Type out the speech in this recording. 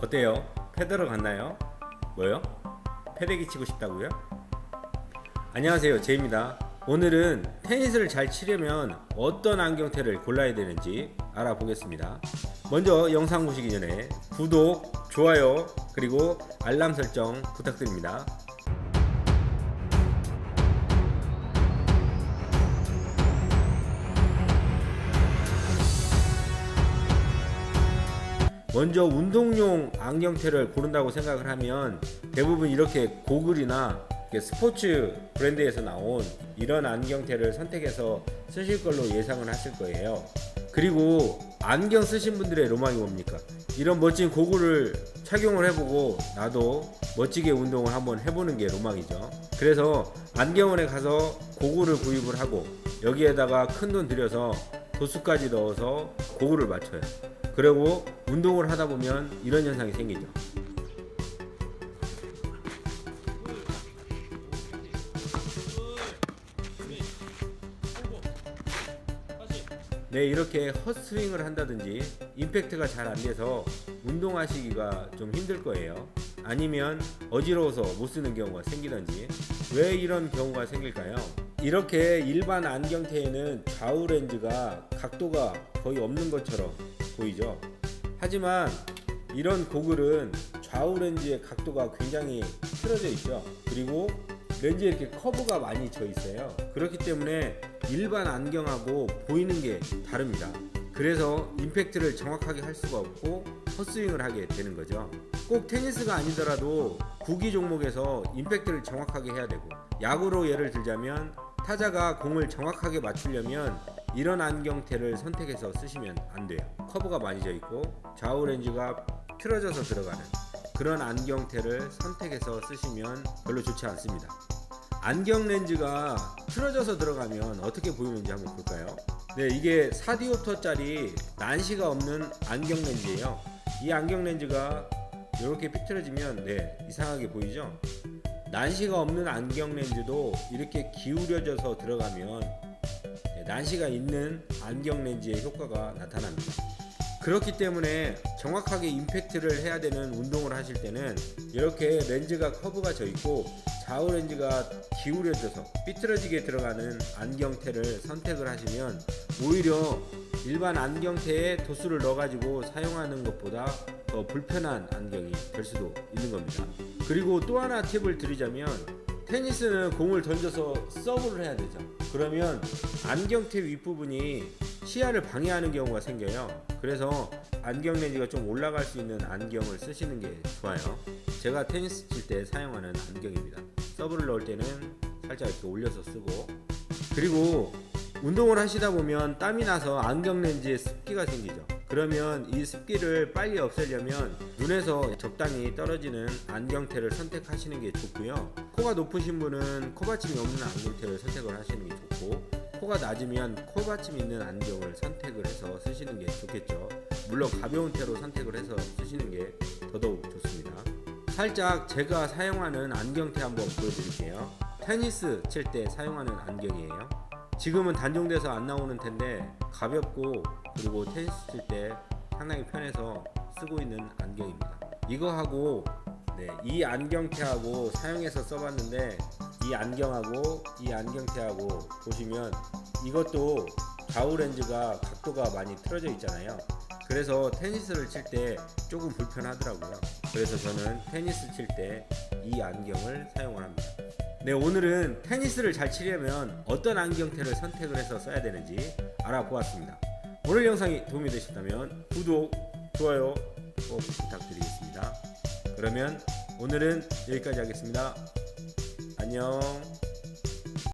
어때요? 패드러 갔나요? 뭐요? 패대기 치고 싶다고요? 안녕하세요 제입니다 오늘은 테니스를 잘 치려면 어떤 안경테를 골라야 되는지 알아보겠습니다 먼저 영상 보시기 전에 구독, 좋아요 그리고 알람 설정 부탁드립니다 먼저 운동용 안경테를 고른다고 생각을 하면 대부분 이렇게 고글이나 스포츠 브랜드에서 나온 이런 안경테를 선택해서 쓰실 걸로 예상을 하실 거예요. 그리고 안경 쓰신 분들의 로망이 뭡니까? 이런 멋진 고글을 착용을 해보고 나도 멋지게 운동을 한번 해보는 게 로망이죠. 그래서 안경원에 가서 고글을 구입을 하고 여기에다가 큰 돈 들여서 도수까지 넣어서 고글을 맞춰요. 그리고 운동을 하다 보면 이런 현상이 생기죠. 네, 이렇게 헛스윙을 한다든지 임팩트가 잘 안 돼서 운동하시기가 좀 힘들 거예요. 아니면 어지러워서 못 쓰는 경우가 생기든지 왜 이런 경우가 생길까요? 이렇게 일반 안경테에는 좌우 렌즈가 각도가 거의 없는 것처럼 보이죠. 하지만 이런 고글은 좌우 렌즈의 각도가 굉장히 틀어져 있죠. 그리고 렌즈에 이렇게 커브가 많이 져 있어요. 그렇기 때문에 일반 안경하고 보이는 게 다릅니다. 그래서 임팩트를 정확하게 할 수가 없고 헛스윙을 하게 되는 거죠. 꼭 테니스가 아니더라도 구기 종목에서 임팩트를 정확하게 해야 되고 야구로 예를 들자면 타자가 공을 정확하게 맞추려면 이런 안경테를 선택해서 쓰시면 안 돼요. 커브가 많이 져 있고 좌우 렌즈가 틀어져서 들어가는 그런 안경테를 선택해서 쓰시면 별로 좋지 않습니다. 안경 렌즈가 틀어져서 들어가면 어떻게 보이는지 한번 볼까요? 네, 이게 4디오터짜리 난시가 없는 안경 렌즈예요. 이 안경 렌즈가 이렇게 삐뚤어지면 네, 이상하게 보이죠? 난시가 없는 안경 렌즈도 이렇게 기울여져서 들어가면 네, 난시가 있는 안경 렌즈의 효과가 나타납니다. 그렇기 때문에 정확하게 임팩트를 해야 되는 운동을 하실 때는 이렇게 렌즈가 커브가 져 있고 좌우 렌즈가 기울여져서 삐뚤어지게 들어가는 안경테를 선택을 하시면 오히려 일반 안경테에 도수를 넣어가지고 사용하는 것보다 더 불편한 안경이 될 수도 있는 겁니다. 그리고 또 하나 팁을 드리자면 테니스는 공을 던져서 서브를 해야 되죠. 그러면 안경테 윗부분이 시야를 방해하는 경우가 생겨요. 그래서 안경 렌즈가 좀 올라갈 수 있는 안경을 쓰시는 게 좋아요. 제가 테니스 칠 때 사용하는 안경입니다. 서브를 넣을 때는 살짝 이렇게 올려서 쓰고 그리고 운동을 하시다 보면 땀이 나서 안경 렌즈에 습기가 생기죠. 그러면 이 습기를 빨리 없애려면 눈에서 적당히 떨어지는 안경테를 선택하시는 게 좋고요. 코가 높으신 분은 코받침이 없는 안경테를 선택을 하시는 게 좋고 코가 낮으면 코받침 있는 안경을 선택을 해서 쓰시는 게 좋겠죠. 물론 가벼운 테로 선택을 해서 쓰시는 게 더더욱 좋습니다. 살짝 제가 사용하는 안경테 한번 보여드릴게요. 테니스 칠 때 사용하는 안경이에요. 지금은 단종돼서 안 나오는 텐데 가볍고 그리고 테니스 칠 때 상당히 편해서 쓰고 있는 안경입니다. 이거하고 네, 이 안경테하고 사용해서 써봤는데 이 안경하고 이 안경테하고 보시면 이것도 좌우 렌즈가 각도가 많이 틀어져 있잖아요. 그래서 테니스를 칠 때 조금 불편하더라고요. 그래서 저는 테니스 칠 때 이 안경을 사용을 합니다. 네, 오늘은 테니스를 잘 치려면 어떤 안경테를 선택을 해서 써야 되는지 알아보았습니다. 오늘 영상이 도움이 되셨다면 구독, 좋아요 꼭 부탁드리겠습니다. 그러면 오늘은 여기까지 하겠습니다. 안녕.